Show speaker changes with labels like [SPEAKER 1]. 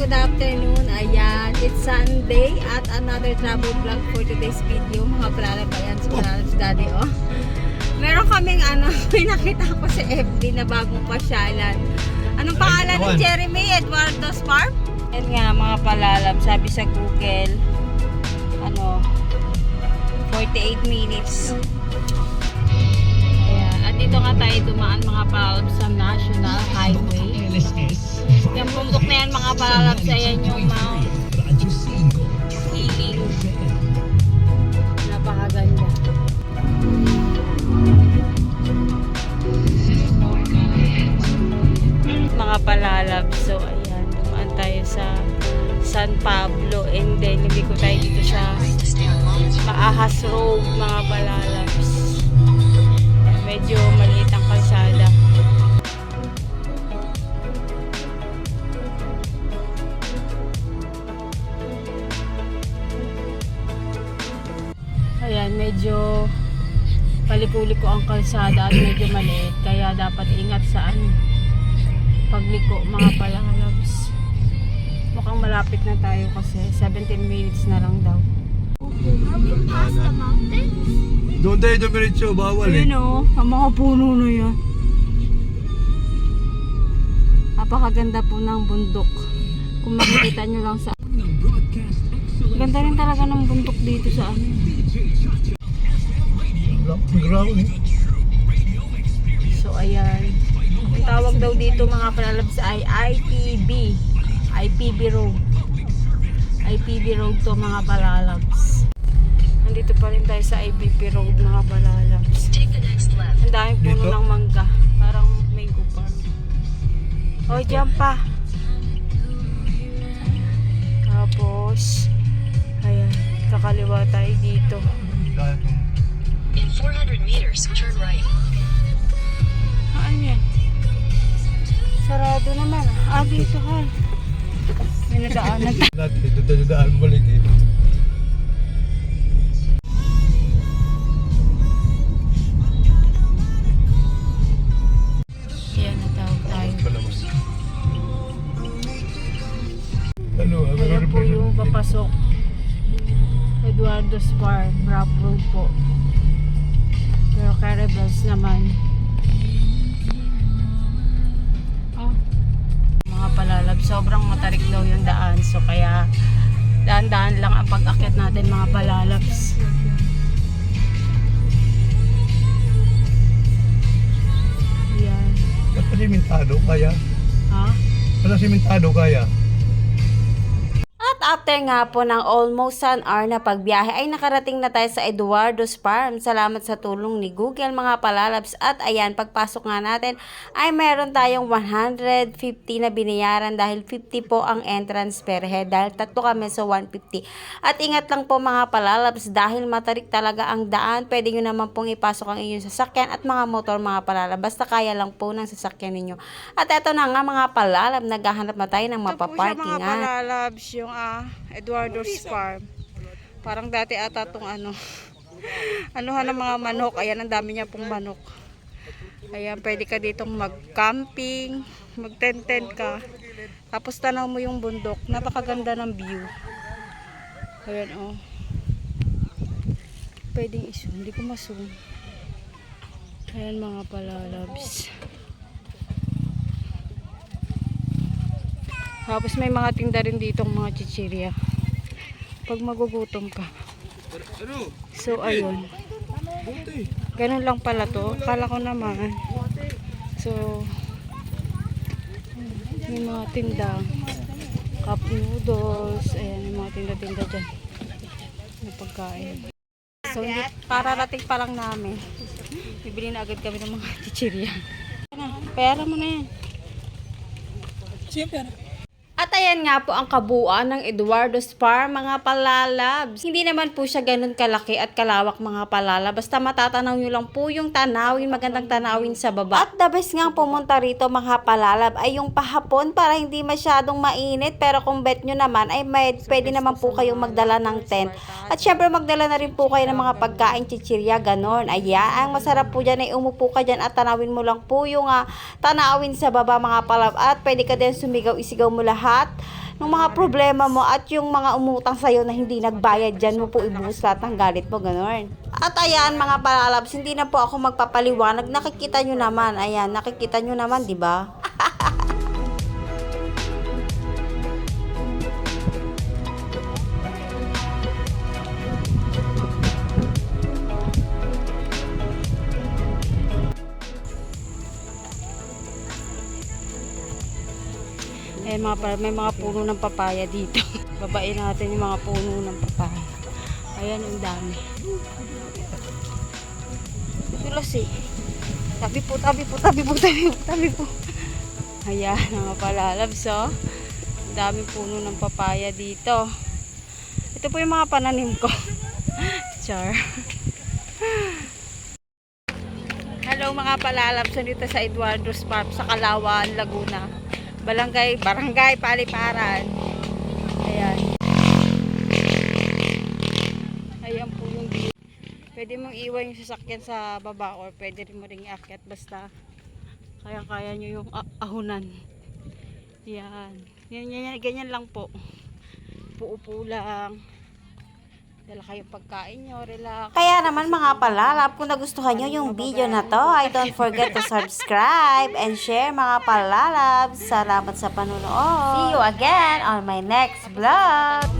[SPEAKER 1] good afternoon. Ayan, it's Sunday at another travel vlog for today's video. Mga palalab, ayan, si palalab si daddy, oh. Meron kaming ano, may nakita ko sa FB na bagong pasyalan. Anong pangalan ni. Jeremy? Eduardo Farm? Yan nga, mga palalab, sabi sa Google, ano, 48 minutes. Ayan, at dito nga tayo dumaan mga palalab sa National Highway. Yung bundok na yan mga palalabs, ayan yung Mount Healing. Napakaganda. Mga palalabs, so ayan, dumaan tayo sa San Pablo and then lumiko tayo dito sa Maahas Road mga palalabs. Medyo maliit Ayan, medyo paliko-liko ang kalsada at medyo maliit. Kaya dapat ingat sa ano, pagliko mga palalabs. Mukhang malapit na tayo kasi 17 minutes na lang daw.
[SPEAKER 2] Doon tayo dumiretso, bawal eh.
[SPEAKER 1] Ayun o, ang mga puno na yan. Napakaganda po ng bundok. Kung makikita nyo lang sa... Ganda rin talaga ng bundok dito sa ano.
[SPEAKER 2] Ground.
[SPEAKER 1] So ayan. Ang tawag daw dito mga palalabs ay IPB. IPB Road. IPB Road to mga palalabs. Nandito pa rin tayo sa IPB Road mga palalabs. Ang daming puno
[SPEAKER 2] Dito?
[SPEAKER 1] ng mangga. Parang mango farm. Oh, dyan pa. Dito ha. May nadaanan tayo.
[SPEAKER 2] Dati, dito tayo daan balik eh.
[SPEAKER 1] Yan, natawag tayo.
[SPEAKER 2] Naman. Ano, ang
[SPEAKER 1] Ayan po
[SPEAKER 2] represent-
[SPEAKER 1] yung papasok. Eduardo Spar, Rock Road po. Pero Caribals naman. Sobrang matarik daw yung daan. So kaya daan-daan lang ang pag-akit natin mga palalabs. Yan.
[SPEAKER 2] Ba't pa simentado kaya?
[SPEAKER 1] Ha?
[SPEAKER 2] Wala simentado kaya?
[SPEAKER 1] After nga po ng almost an hour na pagbiyahe ay nakarating na tayo sa Eduardo's Farm. Salamat sa tulong ni Google mga palalabs. At ayan, pagpasok nga natin ay meron tayong 150 na binayaran dahil 50 po ang entrance per head. Dahil tatlo kami sa 150. At ingat lang po mga palalabs dahil matarik talaga ang daan. Pwede nyo naman pong ipasok ang inyong sasakyan at mga motor mga palalab. Basta kaya lang po ng sasakyan ninyo. At eto na nga mga palalab, naghahanap na tayo ng mapaparkingan. mga palalabs, yung ah, Eduardo's Farm. Parang dati ata tong ano, anuhan ng mga manok. Ayan, ang dami niya pong manok. Ayan, pwede ka ditong mag-camping, mag-tent-tent ka. Tapos tanaw mo yung bundok. Napakaganda ng view. Ayan, oh. Pwedeng iso. Hindi ko masun. Ayan mga palalabs. Tapos may mga tinda rin dito mga chichirya. Pag magugutom ka. So ayun. Ganun lang pala to. Kala ko naman. So may mga tinda. Cup noodles. Ayan, may mga tinda-tinda dyan. Na pagkain. So hindi, pararating pa lang namin. Bibili na agad kami ng mga chichirya. Pera mo na yan. At ayan nga po ang kabuuan ng Eduardo's Farm, mga palalabs. Hindi naman po siya ganun kalaki at kalawak mga palala. Basta matatanaw nyo lang po yung tanawin, magandang tanawin sa baba. At the best nga pumunta rito mga palalab ay yung pahapon para hindi masyadong mainit. Pero kung bet nyo naman ay may, pwede naman po kayong magdala ng tent. At syempre magdala na rin po kayo ng mga pagkain chichirya, ganon. Ayan, ang masarap po dyan ay umupo ka dyan at tanawin mo lang po yung ah, tanawin sa baba mga palab. At pwede ka din sumigaw, isigaw mo lahat ng mga problema mo at yung mga umutang sa'yo na hindi nagbayad dyan mo po ibuhos lahat ng galit mo, ganun. At ayan mga palalabs, hindi na po ako magpapaliwanag. Nakikita nyo naman, ayan, nakikita nyo naman, di ba? Eh mga may mga puno ng papaya dito. Babain natin yung mga puno ng papaya. Ayan, ang dami. Tulas eh. Tabi po, tabi po, tabi po, tabi po, tabi po. Ayan, mga palalabs oh. Ang daming puno ng papaya dito. Ito po yung mga pananim ko. Char. Hello mga palalabs, dito sa Eduardo's Farm sa Kalawan, Laguna. Balangay, Barangay Paliparan. Ayan. Ayan po yung view. Pwede mong iwan yung sasakyan sa baba or pwede rin mo rin iakyat basta kaya-kaya nyo yung ah- ahunan. Yan, yan, yan. Ganyan lang po. Puupo lang. Dala kayong pagkain nyo, relax. Kaya naman mga palalap, kung nagustuhan nyo yung video na to, ay don't forget to subscribe and share mga palalap. Salamat sa panonood. See you again on my next vlog.